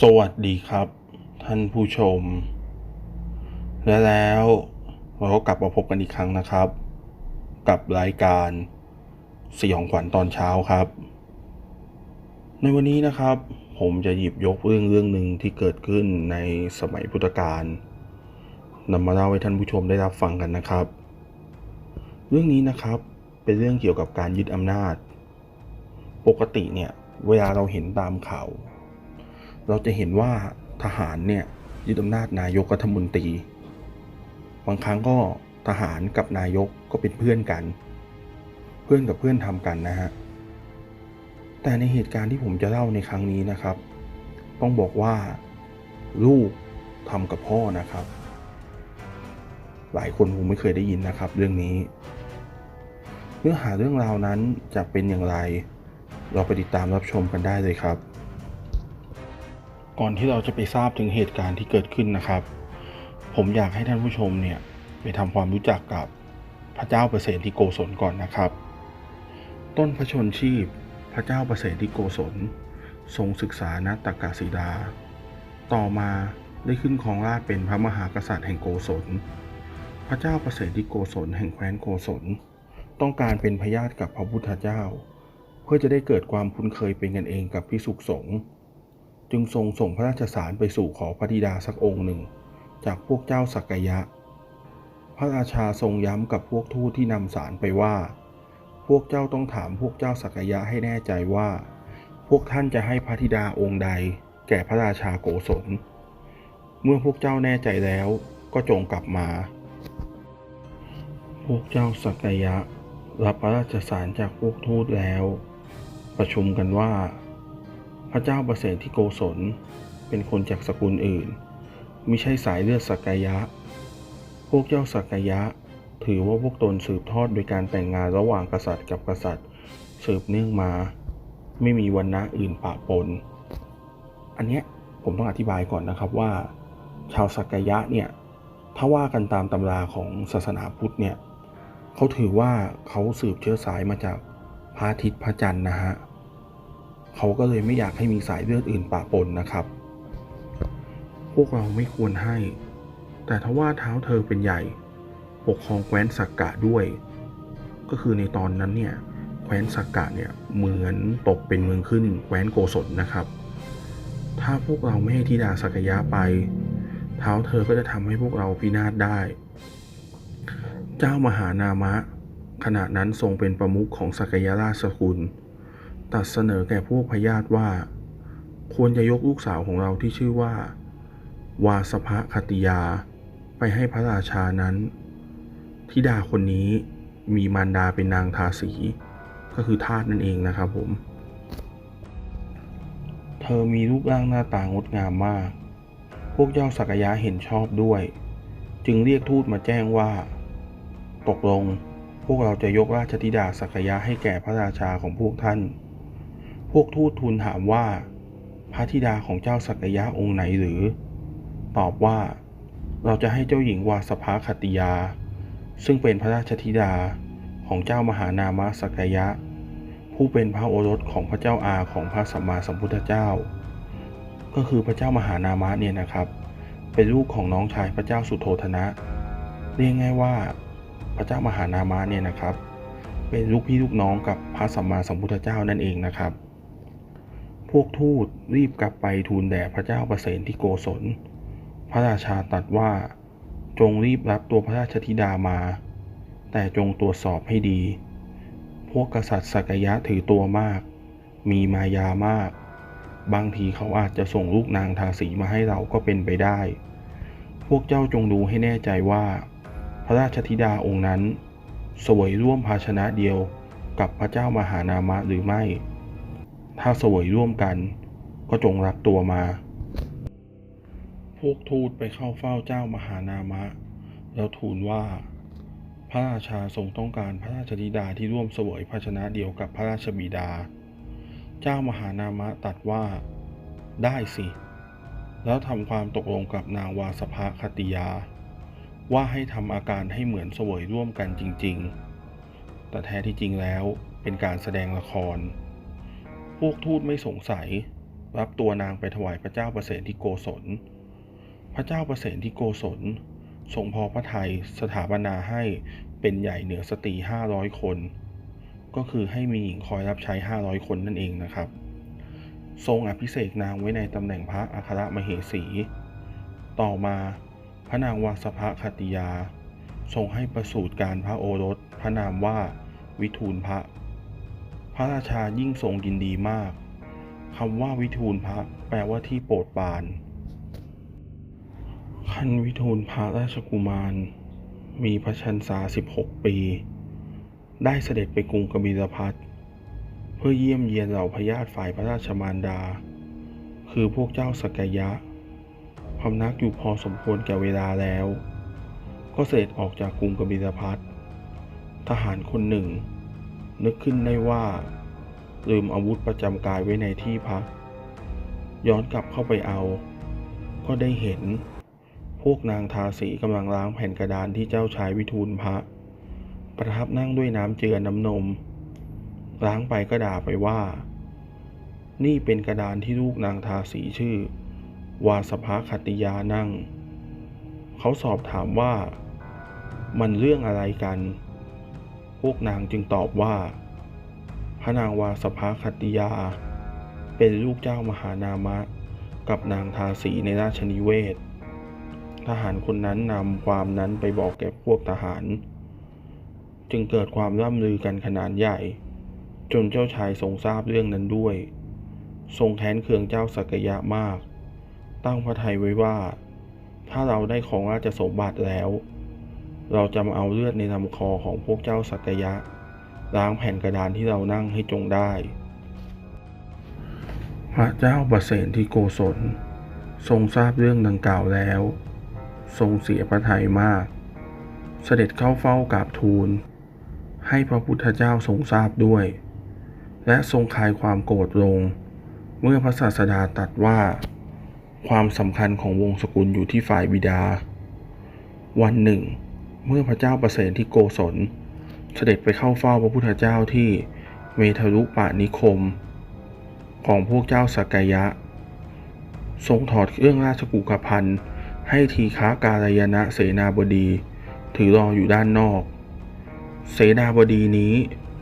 สวัสดีครับ ท่านผู้ชม และแล้วเราก็กลับมาพบกันอีกครั้งนะครับ กับรายการสยองขวัญตอนเช้าครับ ในวันนี้นะครับ ผมจะหยิบยกเรื่องเรื่องหนึ่งที่เกิดขึ้นในสมัยพุทธกาลนำมาเล่าให้ท่านผู้ชมได้รับฟังกันนะครับ เรื่องนี้นะครับเป็นเรื่องเกี่ยวกับการยึดอำนาจ ปกติเนี่ยเวลาเราเห็นตามข่าว เราจะเห็นว่าทหารเนี่ยยึดอำนาจนายกรัฐมนตรี บางครั้งก็ทหารกับนายกก็เป็นเพื่อนกัน เพื่อนกับเพื่อนทำกันนะฮะ แต่ในเหตุการณ์ที่ผมจะเล่าในครั้งนี้นะครับ ต้องบอกว่าลูกทำกับพ่อนะครับ หลายคนคงไม่เคยได้ยินนะครับ เรื่องนี้เนื้อหาเรื่องราวนั้นจะเป็นอย่างไร เราไปติดตามรับชมกันได้เลยครับ ก่อนที่เราจะไปทราบถึงเหตุการณ์ที่เกิดขึ้นนะครับ ผมอยากให้ท่านผู้ชมเนี่ยไปทำความรู้จักกับพระเจ้าเปรตที่โกศลก่อนนะครับ ต้นพระชนชีพ พระเจ้าเปรตที่โกศล ทรงศึกษานตตกาสีดา ต่อมาได้ขึ้นครองราชเป็นพระมหากษัตริย์แห่งโกศล พระเจ้าเปรตที่โกศลแห่งแคว้นโกศล ต้องการเป็นพยาธิกับพระพุทธเจ้า เพื่อจะได้เกิดความคุ้นเคยเป็นกันเองกับพิสุขสงฆ์ จึงทรงส่งพระราชสารไปสู่ขอพระธิดาสักองค์หนึ่ง จากพวกเจ้าสักยะ พระราชาทรงย้ำกับพวกทูตที่นำสารไปว่า พวกเจ้าต้องถามพวกเจ้าสักยะให้แน่ใจว่า พวกท่านจะให้พระธิดาองค์ใด แก่พระราชาโกศล เมื่อพวกเจ้าแน่ใจแล้วก็จงกลับมา พวกเจ้าสักยะ รับพระราชสารจากพวกทูตแล้ว ประชุมกันว่า พระเจ้าประเสริฐที่โกศล เป็นคนจากสกุลอื่น ไมิใช่สายเลือดสักกยะ พวกเจ้าสักกยะ ถือว่าพวกตนสืบทอดโดยการแต่งงานระหว่างกษัตริย์กับกษัตริย์สืบเนื่องมา ไม่มีวันนะอื่นปะปน อันเนี้ยผมต้องอธิบายก่อนนะครับว่า ชาวสักกยะเนี่ยถ้าว่ากันตามตำราของศาสนาพุทธเนี่ยเขาถือว่าเขาสืบเชื้อสายมาจากพระอาทิตย์พระจันทร์นะฮะ เขาก็เลยไม่อยากให้มีสายเลือดอื่นปะปนนะครับ พวกเราไม่ควรให้ แต่ถ้าว่าเท้าเธอเป็นใหญ่ ปกครองแคว้นสักกะด้วย ก็คือในตอนนั้นเนี่ยแคว้นสักกะเนี่ยเหมือนตกเป็นเมืองขึ้นแคว้นโกศลนะครับ ถ้าพวกเราไม่ให้ธิดาสักยะไป เท้าเธอก็จะทำให้พวกเราพินาศได้ เจ้ามหานามะ ขณะนั้นทรงเป็นประมุขของสักยะราชสกุล ตัดเสนอแก่พวกพญาติว่า ควรจะยกลูกสาวของเราที่ชื่อว่า วาสภคติยา ไปให้พระราชานั้นธิดาคนนี้มีมารดาเป็นนางทาสี ก็คือทาสนั่นเองนะครับผม เธอมีรูปร่างหน้าตางดงามมาก พวกเจ้าสักยะเห็นชอบด้วย จึงเรียกทูตมาแจ้งว่า ตกลงพวกเราจะยกราชธิดาสักยะให้แก่พระราชาของพวกท่าน พวกทูตทูลถามว่า พระธิดาของเจ้าสักยะองค์ไหนหรือ ตอบว่า เราจะให้เจ้าหญิงวาสภาคติยา ซึ่งเป็นพระราชธิดาของเจ้ามหานามะสักยะ ผู้เป็นพระโอรสของพระเจ้าอาของพระสัมมาสัมพุทธเจ้า ก็คือพระเจ้ามหานามะเนี่ยนะครับ เป็นลูกของน้องชายพระเจ้าสุโธธนะ เรียกง่ายว่าพระเจ้ามหานามะเนี่ยนะครับ เป็นลูกพี่ลูกน้องกับพระสัมมาสัมพุทธเจ้านั่นเองนะครับ วกทูตรีบกลับไปทูลแด่พระเจ้าประเสนที่โกศล พระราชาตรัสว่า จงรีบรับตัวพระราชธิดามา แต่จงตรวจสอบให้ดี พวกกษัตริย์สักยะถือตัวมาก มีมายามาก บางทีเขาอาจจะส่งลูกนางทาสีมาให้เราก็เป็นไปได้ พวกเจ้าจงดูให้แน่ใจว่า พระราชธิดาองค์นั้น สวยร่วมภาชนะเดียวกับพระเจ้ามหานามะหรือไม่ ถ้าเสวยร่วมกัน ก็จงรับตัวมา พวกทูตไปเข้าเฝ้าเจ้ามหานามะ แล้วทูลว่า พระราชาทรงต้องการพระราชธิดาที่ร่วมเสวยภาชนะเดียวกับพระราชบิดา เจ้ามหานามะตัดว่า ได้สิ แล้วทำความตกลงกับนางวาสภาคติยา ว่าให้ทำอาการให้เหมือนเสวยร่วมกันจริง ๆ แต่แท้ที่จริงแล้วเป็นการแสดงละคร พวกทูตไม่สงสัย รับตัวนางไปถวายพระเจ้าประเสนที่โกศล พระเจ้าประเสนที่โกศลทรงพอพระทัยสถาปนาให้เป็นใหญ่เหนือสตรีห้าร้อยคน ก็คือให้มีหญิงคอยรับใช้ห้าร้อยคนนั่นเองนะครับ ทรงอภิเษกนางไว้ในตำแหน่งพระอัครมเหสี ต่อมาพระนางวาสภคติยา ทรงให้ประสูติการพระโอรส พระนามว่าวิทูลพระ พระราชายิ่งทรงยินดีมากคำว่าวิทูลพระแปลว่าที่โปรดปรานขันวิทูลพระราชกุมาร มีพระชันษา16ปี ได้เสด็จไปกรุงกบิลพัทเพื่อเยี่ยมเยียนเหล่าพญาติฝ่ายพระราชมารดา คือพวกเจ้าสกยะพำนักอยู่พอสมควรแก่เวลาแล้ว ก็เสด็จออกจากกรุงกบิลพัททหารคนหนึ่ง นึกขึ้นได้ว่า ลืมอาวุธประจำกายไว้ในที่พัก ย้อนกลับเข้าไปเอา ก็ได้เห็น พวกนางทาสีกำลังล้างแผ่นกระดานที่เจ้าชายวิทูลพระ ประทับนั่งด้วยน้ำเจือน้ำนม ล้างไปก็ด่าไปว่า นี่เป็นกระดานที่ลูกนางทาสีชื่อ วาสภาคติยานั่ง เขาสอบถามว่า มันเรื่องอะไรกัน วกนางจึงตอบว่า พระนางวาสภาคติยา เป็นลูกเจ้ามหานามะ กับนางทาสีในราชนิเวศ ทหารคนนั้นนำความนั้นไปบอกแก่พวกทหาร จึงเกิดความร่ำลือกันขนาดใหญ่ จนเจ้าชายทรงทราบเรื่องนั้นด้วย ทรงแค้นเคืองเจ้าสักยะมาก ตั้งพระทัยไว้ว่า ถ้าเราได้ของราชสมบัติแล้ว เราจะมาเอาเลือดในลำคอของพวกเจ้าสักยะ ล้างแผ่นกระดานที่เรานั่งให้จงได้ พระเจ้าประเสนที่โกศล ทรงทราบเรื่องดังกล่าวแล้ว ทรงเสียพระทัยมาก เสด็จเข้าเฝ้ากราบทูล ให้พระพุทธเจ้าทรงทราบด้วย และทรงคลายความโกรธลง เมื่อพระศาสดาตรัสว่า ความสำคัญของวงศกุลอยู่ที่ฝ่ายบิดา วันหนึ่ง เมื่อพระเจ้าประเสนที่โกศล เสด็จไปเข้าเฝ้าพระพุทธเจ้าที่เมทรุปานิคม ของพวกเจ้าสักยะ ทรงถอดเครื่องราชกุกพันธ์ให้ทีฆาการยนะเสนาบดี ถือรออยู่ด้านนอก เสนาบดีนี้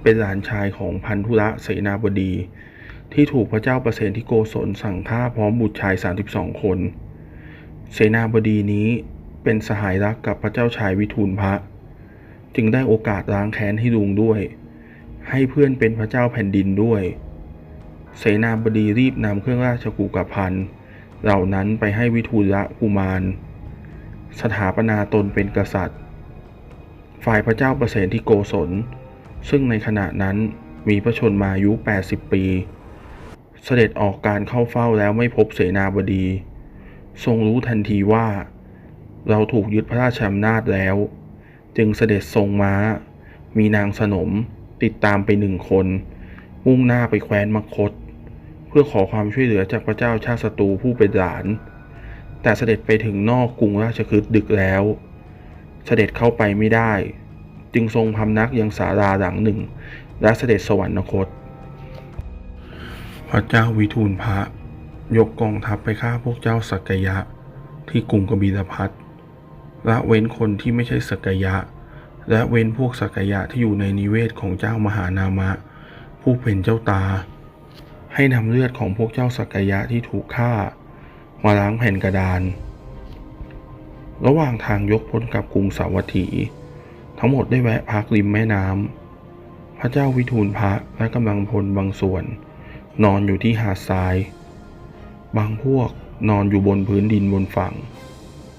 เป็นหลานชายของพันธุระเสนาบดี ที่ถูกพระเจ้าประเสนที่โกศลสั่งฆ่าพร้อมบุตรชาย 32 คน เสนาบดีนี้ เป็นสหายรักกับพระเจ้าชายวิทูลพระ จึงได้โอกาสล้างแค้นให้ลุงด้วย ให้เพื่อนเป็นพระเจ้าแผ่นดินด้วย เสนาบดีรีบนำเครื่องราชกุกพันเหล่านั้นไปให้วิทูลกุมาร สถาปนาตนเป็นกษัตริย์ ฝ่ายพระเจ้าประเสนที่โกศล ซึ่งในขณะนั้นมีพระชนมายุ 80 ปี เสด็จออกการเข้าเฝ้าแล้วไม่พบเสนาบดี ทรงรู้ทันทีว่า เราถูกยึดพระราชอำนาจแล้ว จึงเสด็จทรงม้า มีนางสนมติดตามไปหนึ่งคน มุ่งหน้าไปแคว้นมคต เพื่อขอความช่วยเหลือจากพระเจ้าชาติศัตรูผู้เป็นหลาน แต่เสด็จไปถึงนอกกรุงราชคฤห์ดึกแล้ว เสด็จเข้าไปไม่ได้ จึงทรงพำนักยังศาลาหลังหนึ่ง และเสด็จสวรรคต พระเจ้าวิทูลพระยกกองทัพไปฆ่าพวกเจ้าสักยะ ที่กรุงกบิลพัท ละเว้นคนที่ไม่ใช่สักยะ และเว้นพวกสักยะที่อยู่ในนิเวศของเจ้ามหานามะ ผู้เป็นเจ้าตา ให้นำเลือดของพวกเจ้าสักยะที่ถูกฆ่า มาล้างแผ่นกระดาน ระหว่างทางยกพ้นกับกรุงสาวัตถี ทั้งหมดได้แวะพักริมแม่น้ำพระเจ้าวิทูลพระและกำลังพลบางส่วน นอนอยู่ที่หาดทราย บางพวกนอนอยู่บนพื้นดินบนฝั่ง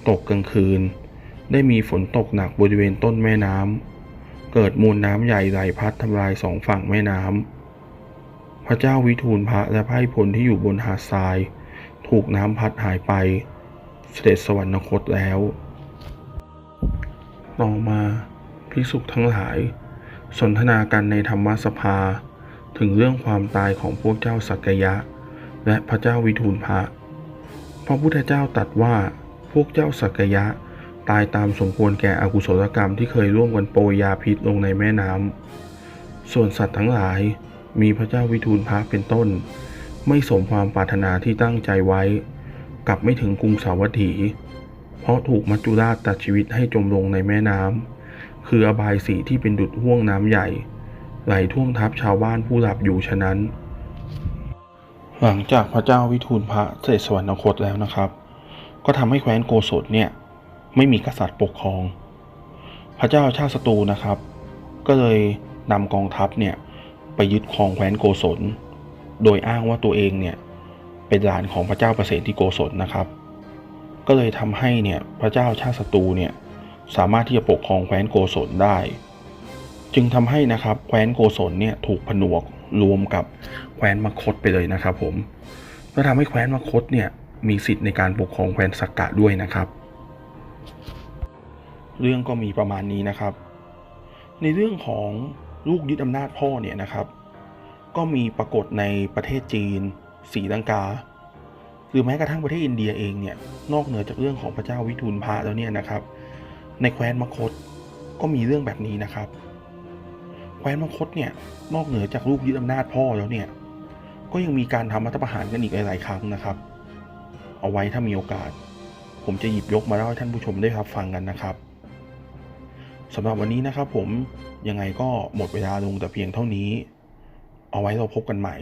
ตกกลางคืน ได้มีฝนตกหนักบริเวณต้นแม่น้ำ เกิดมวลน้ำใหญ่ไหลพัดทำลายสองฝั่งแม่น้ำ พระเจ้าวิทูลพระและไพร่พลที่อยู่บนหาดทราย ถูกน้ำพัดหายไป เสด็จสวรรคตแล้ว ต่อมาภิกษุทั้งหลาย สนทนากันในธรรมสภา ถึงเรื่องความตายของพวกเจ้าสักยะ และพระเจ้าวิทูลพระ พระพุทธเจ้าตรัสว่าพวกเจ้าสักยะ ตายตามสมควรแก่อกุศลกรรมที่เคยร่วมกันโปรยยาพิษลงในแม่น้ำ ส่วนสัตว์ทั้งหลายมีพระเจ้าวิทูลพระเป็นต้น ไม่สมความปรารถนาที่ตั้งใจไว้ กลับไม่ถึงกรุงสาวัตถี เพราะถูกมัจจุราชตัดชีวิตให้จมลงในแม่น้ำ คืออบายสีที่เป็นดุจห่วงน้ำใหญ่ ไหลท่วมทับชาวบ้านผู้หลับอยู่ฉะนั้น หลังจากพระเจ้าวิทูลพระเสด็จสวรรคตแล้วนะครับ ก็ทำให้แคว้นโกศลเนี่ย ไม่มีกษัตริย์ปกครอง พระเจ้าชาติศัตรูนะครับ ก็เลยนำกองทัพเนี่ยไปยึดครองแคว้นโกศล โดยอ้างว่าตัวเองเนี่ยเป็นหลานของพระเจ้าประเสริฐที่โกศลนะครับ ก็เลยทำให้เนี่ยพระเจ้าชาติศัตรูเนี่ยสามารถที่จะปกครองแคว้นโกศลได้ จึงทำให้นะครับแคว้นโกศลเนี่ยถูกผนวกรวมกับแคว้นมคตไปเลยนะครับผมก็ทำให้แคว้นมคตเนี่ยมีสิทธิ์ในการปกครองแคว้นสักกะด้วยนะครับ เรื่องก็มีประมาณนี้นะครับ ในเรื่องของลูกยึดอำนาจพ่อเนี่ยนะครับ ก็มีปรากฏในประเทศจีนศรีลังกา หรือแม้กระทั่งประเทศอินเดียเองเนี่ยนอกเหนือจากเรื่องของพระเจ้าวิทูลพระแล้วเนี่ยนะครับ ในแคว้นมคตก็มีเรื่องแบบนี้นะครับ แคว้นมคตเนี่ยนอกเหนือจากลูกยึดอำนาจพ่อแล้วเนี่ยก็ยังมีการทำรัฐประหารกันอีกหลาย ๆ ครั้งนะครับ เอาไว้ถ้ามีโอกาส ผมจะหยิบยกมาเล่าให้ท่านผู้ชมได้รับฟังกันนะครับ สำหรับวันนี้นะครับผมยังไงก็หมดเวลาลงแต่เพียงเท่านี้ เอาไว้เราพบกันใหม่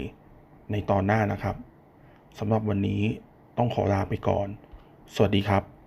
ในตอนหน้านะครับสำหรับวันนี้ต้องขอลาไปก่อน สวัสดีครับ